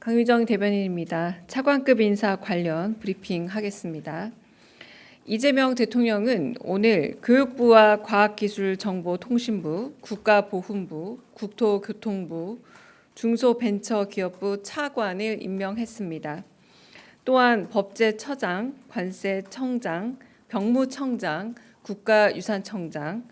강유정 대변인입니다. 차관급 인사 관련 브리핑 하겠습니다. 이재명 대통령은 오늘 교육부와 과학기술정보통신부, 국가보훈부, 국토교통부, 중소벤처기업부 차관을 임명했습니다. 또한 법제처장, 관세청장, 병무청장, 국가유산청장,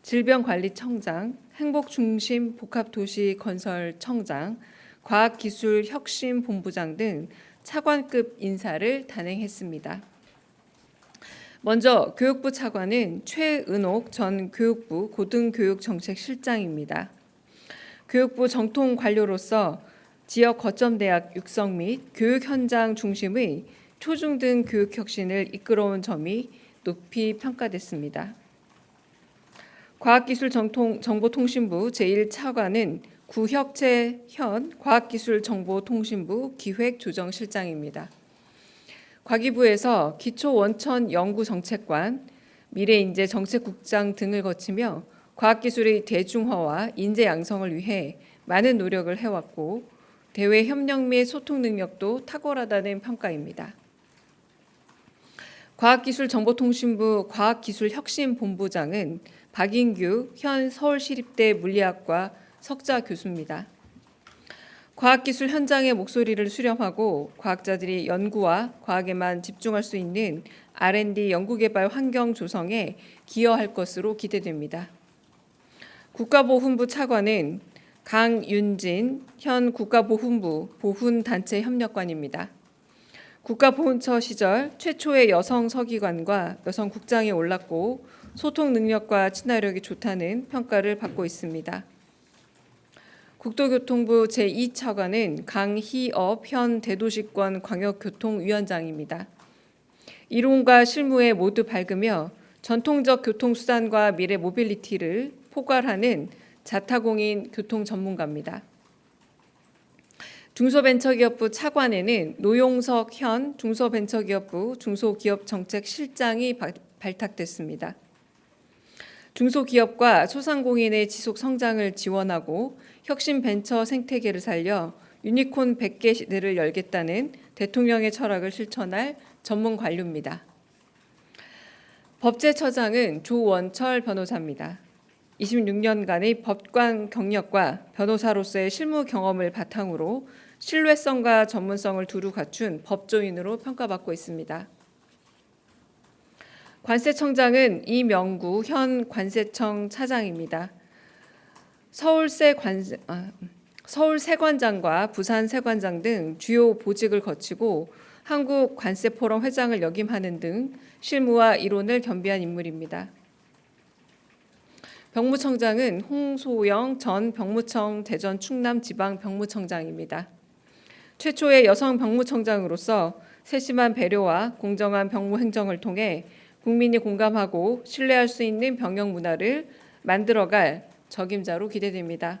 질병관리청장, 행복중심 복합도시건설청장, 과학기술혁신본부장 등 차관급 인사를 단행했습니다. 먼저 교육부 차관은 최은옥 전 교육부 고등교육정책실장입니다. 교육부 정통 관료로서 지역 거점 대학 육성 및 교육 현장 중심의 초중 등 교육 혁신을 이끌어온 점이 높이 평가됐습니다. 과학기술정보통신부 제1차관은 구혁채 현 과학기술정보통신부 기획조정실장입니다. 과기부에서 기초원천 연구정책관, 미래인재정책국장 등을 거치며 과학기술의 대중화와 인재 양성을 위해 많은 노력을 해왔고 대외 협력 및 소통 능력도 탁월하다는 평가입니다. 과학기술정보통신부 과학기술혁신본부장은 박인규 현 서울시립대 물리학과 석자 교수입니다. 과학기술 현장의 목소리를 수렴하고 과학자들이 연구와 과학에만 집중할 수 있는 R&D 연구개발 환경 조성에 기여할 것으로 기대됩니다. 국가보훈부 차관은 강윤진 현 국가보훈부 보훈단체 협력관입니다. 국가보훈처 시절 최초의 여성 서기관과 여성 국장에 올랐고 소통 능력과 친화력이 좋다는 평가를 받고 있습니다. 국토교통부 제2차관은 강희업 현 대도시권 광역교통위원장입니다. 이론과 실무에 모두 밝으며 전통적 교통수단과 미래 모빌리티를 포괄하는 자타공인 교통 전문가입니다. 중소벤처기업부 차관에는 노용석 현 중소벤처기업부 중소기업정책실장이 발탁됐습니다. 중소기업과 소상공인의 지속 성장을 지원하고 혁신 벤처 생태계를 살려 유니콘 100개 시대를 열겠다는 대통령의 철학을 실천할 전문 관료입니다. 법제처장은 조원철 변호사입니다. 26년간의 법관 경력과 변호사로서의 실무 경험을 바탕으로 신뢰성과 전문성을 두루 갖춘 법조인으로 평가받고 있습니다. 관세청장은 이명구 현 관세청 차장입니다. 서울세 관 아, 서울 세관장과 부산 세관장 등 주요 보직을 거치고 한국 관세 포럼 회장을 역임하는 등 실무와 이론을 겸비한 인물입니다. 병무청장은 홍소영 전 병무청 대전 충남 지방 병무청장입니다. 최초의 여성 병무청장으로서 세심한 배려와 공정한 병무 행정을 통해 국민이 공감하고 신뢰할 수 있는 병역 문화를 만들어갈 적임자로 기대됩니다.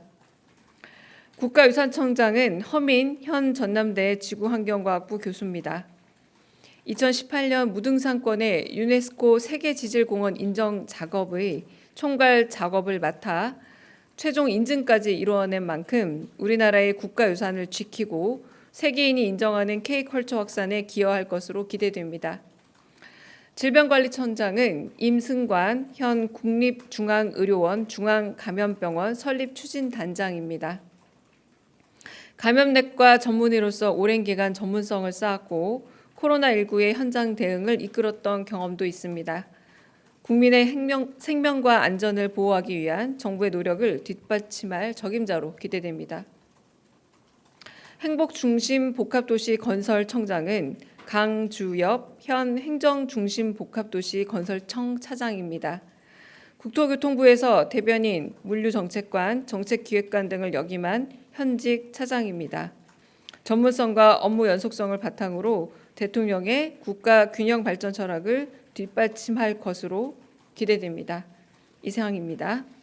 국가유산청장은 허민 현 전남대 지구환경과학부 교수입니다. 2018년 무등산권의 유네스코 세계지질공원 인정 작업의 총괄 작업을 맡아 최종 인증까지 이루어낸 만큼 우리나라의 국가유산을 지키고 세계인이 인정하는 K컬처 확산에 기여할 것으로 기대됩니다. 질병관리청장은 임승관 현 국립중앙의료원 중앙감염병원 설립 추진단장입니다. 감염내과 전문의로서 오랜 기간 전문성을 쌓았고 코로나19의 현장 대응을 이끌었던 경험도 있습니다. 국민의 생명, 생명과 안전을 보호하기 위한 정부의 노력을 뒷받침할 적임자로 기대됩니다. 행복중심 복합도시 건설청장은 강주엽 현 행정중심 복합도시 건설청 차장입니다. 국토교통부에서 대변인, 물류정책관, 정책기획관 등을 역임한 현직 차장입니다. 전문성과 업무 연속성을 바탕으로 대통령의 국가 균형 발전 철학을 뒷받침할 것으로 기대됩니다. 이상입니다.